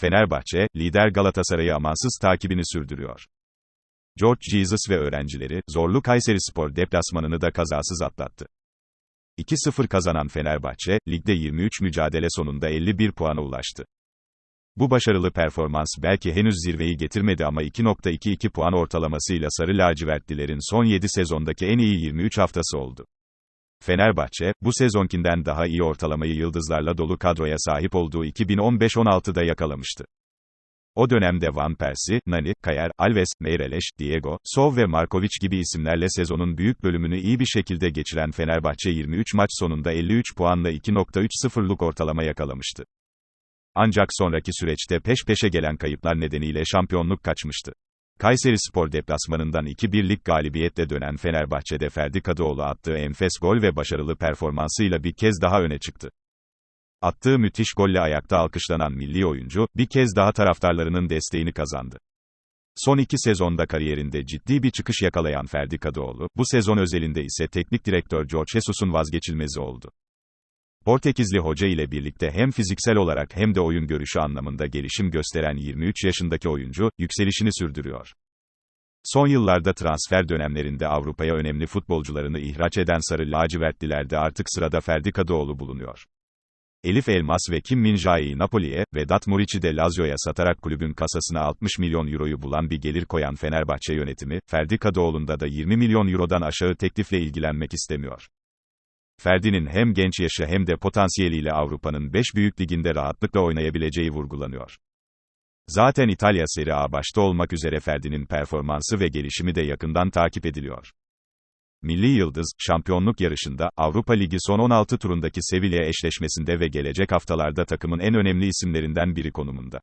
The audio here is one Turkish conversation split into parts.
Fenerbahçe, lider Galatasaray'ı amansız takibini sürdürüyor. George Jesus ve öğrencileri, zorlu Kayserispor deplasmanını da kazasız atlattı. 2-0 kazanan Fenerbahçe, ligde 23 mücadele sonunda 51 puana ulaştı. Bu başarılı performans belki henüz zirveyi getirmedi ama 2.22 puan ortalamasıyla Sarı Lacivertlilerin son 7 sezondaki en iyi 23 haftası oldu. Fenerbahçe, bu sezonkinden daha iyi ortalamayı yıldızlarla dolu kadroya sahip olduğu 2015-16'da yakalamıştı. O dönemde Van Persie, Nani, Kayer, Alves, Meireles, Diego, Sov ve Markovic gibi isimlerle sezonun büyük bölümünü iyi bir şekilde geçiren Fenerbahçe 23 maç sonunda 53 puanla 2.30'luk ortalama yakalamıştı. Ancak sonraki süreçte peş peşe gelen kayıplar nedeniyle şampiyonluk kaçmıştı. Kayseri Spor deplasmanından 2-1'lik galibiyetle dönen Fenerbahçe'de Ferdi Kadıoğlu attığı enfes gol ve başarılı performansıyla bir kez daha öne çıktı. Attığı müthiş golle ayakta alkışlanan milli oyuncu, bir kez daha taraftarlarının desteğini kazandı. Son iki sezonda kariyerinde ciddi bir çıkış yakalayan Ferdi Kadıoğlu, bu sezon özelinde ise teknik direktör George Jesus'un vazgeçilmezi oldu. Portekizli hoca ile birlikte hem fiziksel olarak hem de oyun görüşü anlamında gelişim gösteren 23 yaşındaki oyuncu, yükselişini sürdürüyor. Son yıllarda transfer dönemlerinde Avrupa'ya önemli futbolcularını ihraç eden Sarı Lacivertlilerde artık sırada Ferdi Kadıoğlu bulunuyor. Elif Elmas ve Kim Min-jae'yi Napoli'ye, Vedat Muriç'i de Lazio'ya satarak kulübün kasasına 60 milyon euroyu bulan bir gelir koyan Fenerbahçe yönetimi, Ferdi Kadıoğlu'nda da 20 milyon eurodan aşağı teklifle ilgilenmek istemiyor. Ferdi'nin hem genç yaşı hem de potansiyeliyle Avrupa'nın 5 büyük liginde rahatlıkla oynayabileceği vurgulanıyor. Zaten İtalya Serie A başta olmak üzere Ferdi'nin performansı ve gelişimi de yakından takip ediliyor. Milli Yıldız, şampiyonluk yarışında, Avrupa Ligi son 16 turundaki Sevilla eşleşmesinde ve gelecek haftalarda takımın en önemli isimlerinden biri konumunda.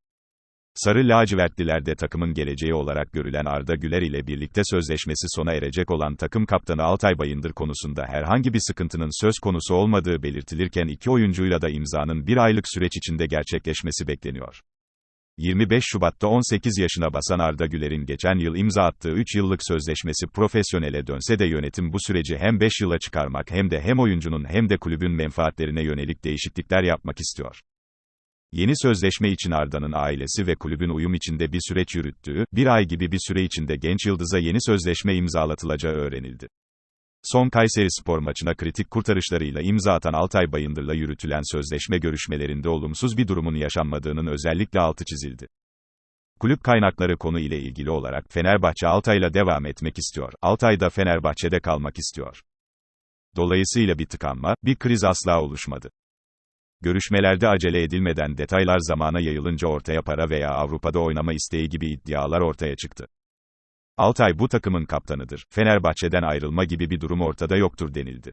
Sarı lacivertlilerde takımın geleceği olarak görülen Arda Güler ile birlikte sözleşmesi sona erecek olan takım kaptanı Altay Bayındır konusunda herhangi bir sıkıntının söz konusu olmadığı belirtilirken iki oyuncuyla da imzanın bir aylık süreç içinde gerçekleşmesi bekleniyor. 25 Şubat'ta 18 yaşına basan Arda Güler'in geçen yıl imza attığı 3 yıllık sözleşmesi profesyonele dönse de yönetim bu süreci hem 5 yıla çıkarmak hem de hem oyuncunun hem de kulübün menfaatlerine yönelik değişiklikler yapmak istiyor. Yeni sözleşme için Arda'nın ailesi ve kulübün uyum içinde bir süreç yürüttüğü, bir ay gibi bir süre içinde genç yıldıza yeni sözleşme imzalatılacağı öğrenildi. Son Kayseri Spor maçına kritik kurtarışlarıyla imza atan Altay Bayındır'la yürütülen sözleşme görüşmelerinde olumsuz bir durumun yaşanmadığının özellikle altı çizildi. Kulüp kaynakları konu ile ilgili olarak Fenerbahçe Altay'la devam etmek istiyor. Altay da Fenerbahçe'de kalmak istiyor. Dolayısıyla bir tıkanma, bir kriz asla oluşmadı. Görüşmelerde acele edilmeden detaylar zamana yayılınca ortaya para veya Avrupa'da oynama isteği gibi iddialar ortaya çıktı. Altay bu takımın kaptanıdır. Fenerbahçe'den ayrılma gibi bir durum ortada yoktur denildi.